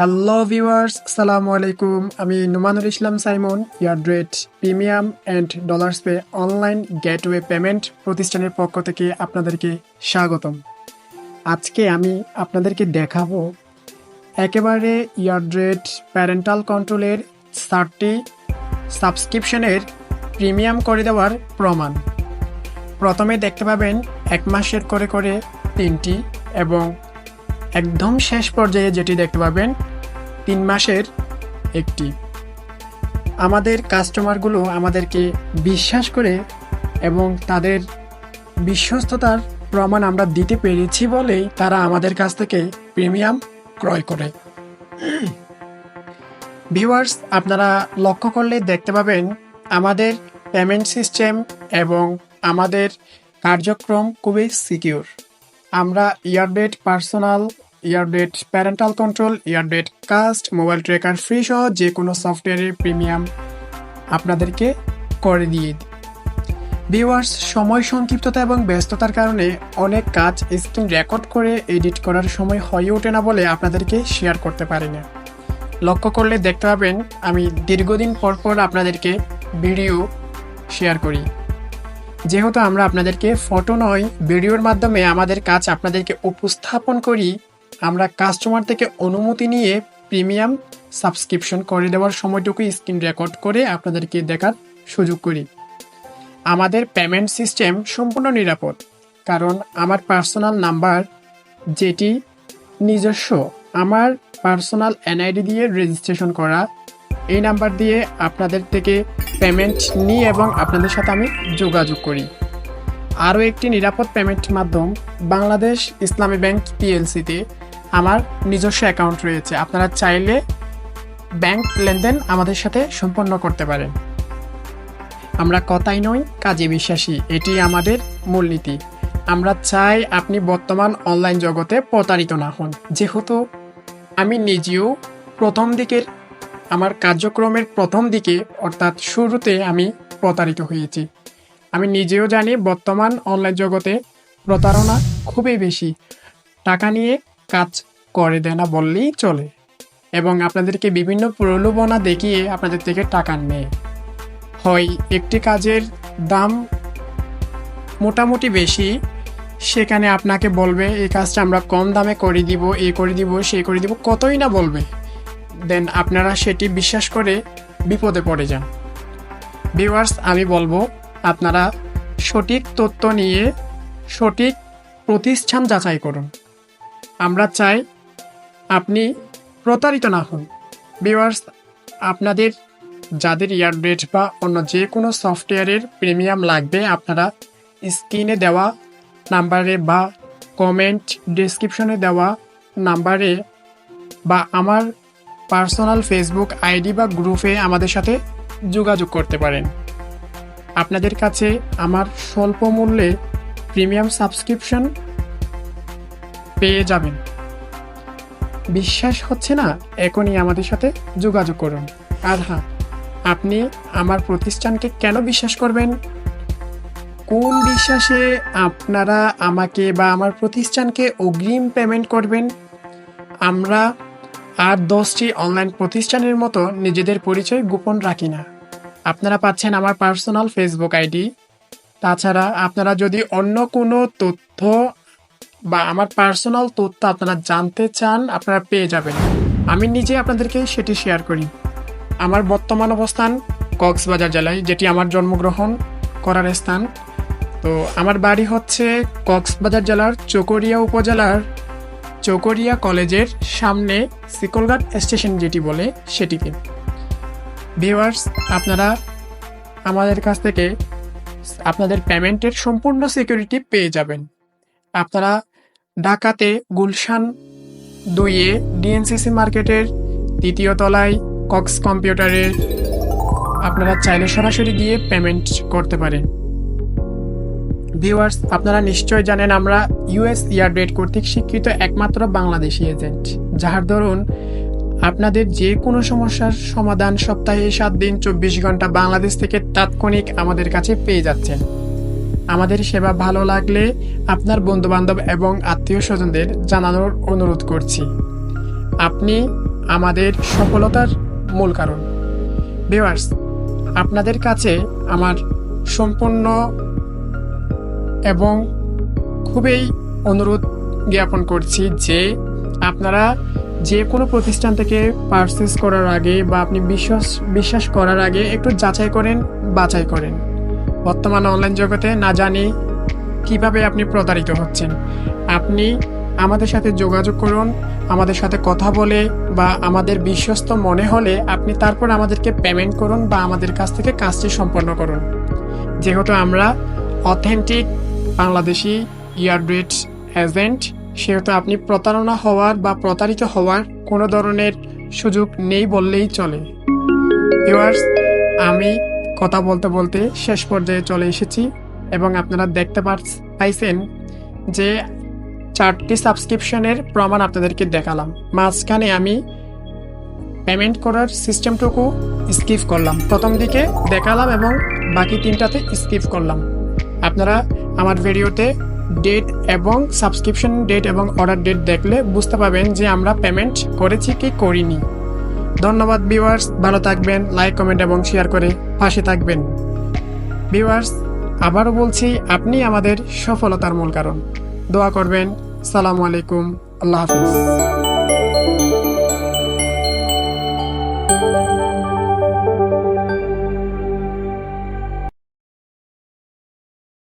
Hello viewers সালামু আলাইকুম আমি Numanul Islam Simon ইয়ারড্রেট premium and dollars pay online gateway payment প্রতিষ্ঠানের পক্ষ থেকে আপনাদেরকে স্বাগতম। আজকে আমি আপনাদেরকে দেখাবো একেবারে ইয়ারড্রেট প্যারেন্টাল কন্ট্রোলের সাতটি সাবস্ক্রিপশনের প্রিমিয়াম করে দেওয়ার প্রমাণ। প্রথমে দেখতে পাবেন এক মাসের করে করে তিনটি এবং একদম শেষ পর্যায়ে যেটি দেখতে পাবেন তিন মাসের একটি। আমাদের কাস্টমারগুলো আমাদেরকে বিশ্বাস করে এবং তাদের বিশ্বস্ততার প্রমাণ আমরা দিতে পেরেছি বলেই তারা আমাদের কাছ থেকে প্রিমিয়াম ক্রয় করে। ভিউয়ার্স, আপনারা লক্ষ্য করলে দেখতে পাবেন আমাদের পেমেন্ট সিস্টেম এবং আমাদের কার্যক্রম খুবই সিকিউর। আমরা ইয়ারডেট পার্সোনাল ইয়ারডেট প্যারেন্টাল কন্ট্রোল ইয়ারডেট কাস্ট, মোবাইল ট্রেকার ফ্রি সহ যে কোনো সফটওয়্যারের প্রিমিয়াম আপনাদেরকে করে দিয়ে দিই ভিউয়ার্স, সময় সংক্ষিপ্ততা এবং ব্যস্ততার কারণে অনেক কাজ স্ক্রিন রেকর্ড করে এডিট করার সময় হয়ে ওঠে না বলে আপনাদেরকে শেয়ার করতে পারি না। লক্ষ্য করলে দেখতে পাবেন, আমি দীর্ঘদিন পর পর আপনাদেরকে ভিডিও শেয়ার করি। যেহেতু আমরা আপনাদেরকে ফটো নয়, ভিডিওর মাধ্যমে আমাদের কাজ আপনাদেরকে উপস্থাপন করি আমরা কাস্টমার থেকে অনুমতি নিয়ে প্রিমিয়াম সাবস্ক্রিপশন করে দেওয়ার সময়টুকু স্ক্রিন রেকর্ড করে আপনাদেরকে দেখার সুযোগ করি। আমাদের পেমেন্ট সিস্টেম সম্পূর্ণ নিরাপদ, কারণ আমার পার্সোনাল নাম্বার যেটি নিজস্ব, আমার পার্সোনাল এনআইডি দিয়ে রেজিস্ট্রেশন করা, এই নাম্বার দিয়ে আপনাদের থেকে পেমেন্ট নিই এবং আপনাদের সাথে আমি যোগাযোগ করি। আরও একটি নিরাপদ পেমেন্ট মাধ্যম, বাংলাদেশ ইসলামী ব্যাংক পিএলসিতে আমার নিজস্ব অ্যাকাউন্ট রয়েছে। আপনারা চাইলে ব্যাংক লেনদেন আমাদের সাথে সম্পন্ন করতে পারেন। আমরা কথাই নই, কাজে বিশ্বাসী। এটি আমাদের মূলনীতি। আমরা চাই আপনি বর্তমান অনলাইন জগতে প্রতারিত না হন। যেহেতু আমি নিজেও প্রথম দিকের, আমার কার্যক্রমের প্রথম দিকে, অর্থাৎ শুরুতে আমি প্রতারিত হয়েছি। আমি নিজেও জানি বর্তমান অনলাইন জগতে প্রতারণা খুবই বেশি। টাকা নিয়ে কাজ করে দেয় না বললেই চলে। এবং আপনাদেরকে বিভিন্ন প্রলোভনা দেখিয়ে আপনাদের থেকে টাকা নেয়। হয় একটি কাজের দাম মোটামুটি বেশি, সেখানে আপনাকে বলবে, এই কাজটা আমরা কম দামে করে দিব, এ করে দিব, সে করে দিব। কতই না বলবে। দেন আপনারা সেটি বিশ্বাস করে বিপদে পড়ে যান। ভিউয়ার্স, আমি বলব, আপনারা সঠিক তথ্য নিয়ে সঠিক প্রতিষ্ঠান যাচাই করুন। আমরা চাই আপনি প্রতারিত না হন। ভিউয়ার্স আপনাদের যাদের ইয়ারডেট বা অন্য যে কোনো সফটওয়্যারের প্রিমিয়াম লাগবে, আপনারা স্ক্রিনে দেওয়া নাম্বারে বা কমেন্ট ডিসক্রিপশনে দেওয়া নাম্বারে বা আমার পার্সোনাল ফেসবুক আইডি বা গ্রুপে আমাদের সাথে যোগাযোগ করতে পারেন। আপনাদের কাছে আমার স্বল্প মূল্যে প্রিমিয়াম সাবস্ক্রিপশন পেয়ে যাবেন। বিশ্বাস হচ্ছে না, এখনই আমাদের সাথে যোগাযোগ করুন। আর হ্যাঁ আপনি আমার প্রতিষ্ঠানকে কেন বিশ্বাস করবেন? কোন বিশ্বাসে আপনারা আমাকে বা আমার প্রতিষ্ঠানকে অগ্রিম পেমেন্ট করবেন? আমরা আর দশটি অনলাইন প্রতিষ্ঠানের মতো নিজেদের পরিচয় গোপন রাখি না। আপনারা পাচ্ছেন আমার পার্সোনাল ফেসবুক আইডি তাছাড়া আপনারা যদি অন্য কোনো তথ্য বা আমার পার্সোনাল তথ্য আপনারা জানতে চান, আপনারা পেয়ে যাবেন। আমি নিজে আপনাদেরকে সেটি শেয়ার করি। আমার বর্তমান অবস্থান কক্সবাজার জেলায়, যেটি আমার জন্মগ্রহণ করার স্থান। তো আমার বাড়ি হচ্ছে কক্সবাজার জেলার চকরিয়া উপজেলার চকরিয়া কলেজের সামনে সিকলঘাট স্টেশন যেটি বলে সেটিকে। ভিউয়ার্স, আপনারা আমাদের কাছ থেকে আপনাদের পেমেন্টের সম্পূর্ণ সিকিউরিটি পেয়ে যাবেন। আপনারা ঢাকাতে গুলশান দুইয়ে ডিএনসিসি মার্কেটের তৃতীয় তলায় কক্স কম্পিউটারে আপনারা চাইলে সরাসরি গিয়ে পেমেন্ট করতে পারেন। ভিউয়ার্স, আপনারা নিশ্চয় জানেন আমরা ইউএস ইয়ারডেট কর্তৃক স্বীকৃত একমাত্র বাংলাদেশি এজেন্ট যার ধরুন আপনাদের যে কোনো সমস্যার সমাধান সপ্তাহে সাত দিন, চব্বিশ ঘণ্টা বাংলাদেশ থেকে তাৎক্ষণিক আমাদের কাছে পেয়ে যাচ্ছেন। আমাদের সেবা ভালো লাগলে আপনার বন্ধুবান্ধব এবং আত্মীয় স্বজনদের জানানোর অনুরোধ করছি। আপনি আমাদের সফলতার মূল কারণ। ভিউয়ার্স, আপনাদের কাছে আমার সম্পূর্ণ এবং খুবই অনুরোধ জ্ঞাপন করছি যে আপনারা যে কোনো প্রতিষ্ঠান থেকে পারচেস করার আগে বা আপনি বিশ্বাস বিশ্বাস করার আগে একটু যাচাই করেন, বাছাই করেন। বর্তমান অনলাইন জগতে না জানি কীভাবে আপনি প্রতারিত হচ্ছেন। আপনি আমাদের সাথে যোগাযোগ করুন, আমাদের সাথে কথা বলে বা আমাদের বিশ্বস্ত মনে হলে আপনি তারপর আমাদেরকে পেমেন্ট করুন বা আমাদের কাছ থেকে কাজটি সম্পন্ন করুন। যেহেতু আমরা অথেন্টিক বাংলাদেশি ইয়ারব্রেড এজেন্ট সেহেতু আপনি প্রতারণা হওয়ার বা প্রতারিত হওয়ার কোনো ধরনের সুযোগ নেই বললেই চলে। ভিউয়ার্স আমি কথা বলতে বলতে শেষ পর্যায়ে চলে এসেছি এবং আপনারা দেখতে পাইছেন যে চারটি সাবস্ক্রিপশনের প্রমাণ আপনাদেরকে দেখালাম। মাঝখানে আমি পেমেন্ট করার সিস্টেমটুকু স্কিপ করলাম। প্রথম দিকে দেখালাম এবং বাকি তিনটাতে স্কিপ করলাম। আপনারা আমার ভিডিওতে ডেট এবং সাবস্ক্রিপশন ডেট এবং অর্ডার ডেট দেখলে বুঝতে পারবেন যে আমরা পেমেন্ট করেছি কি করিনি। ধন্যবাদ ভিউয়ার্স ভালো থাকবেন লাইক কমেন্ট এবং শেয়ার করে পাশে থাকবেন। ভিউয়ার্স আবারও বলছি, আপনি আমাদের সফলতার মূল কারণ। দোয়া করবেন। সালামু আলাইকুম। আল্লাহ হাফিজ।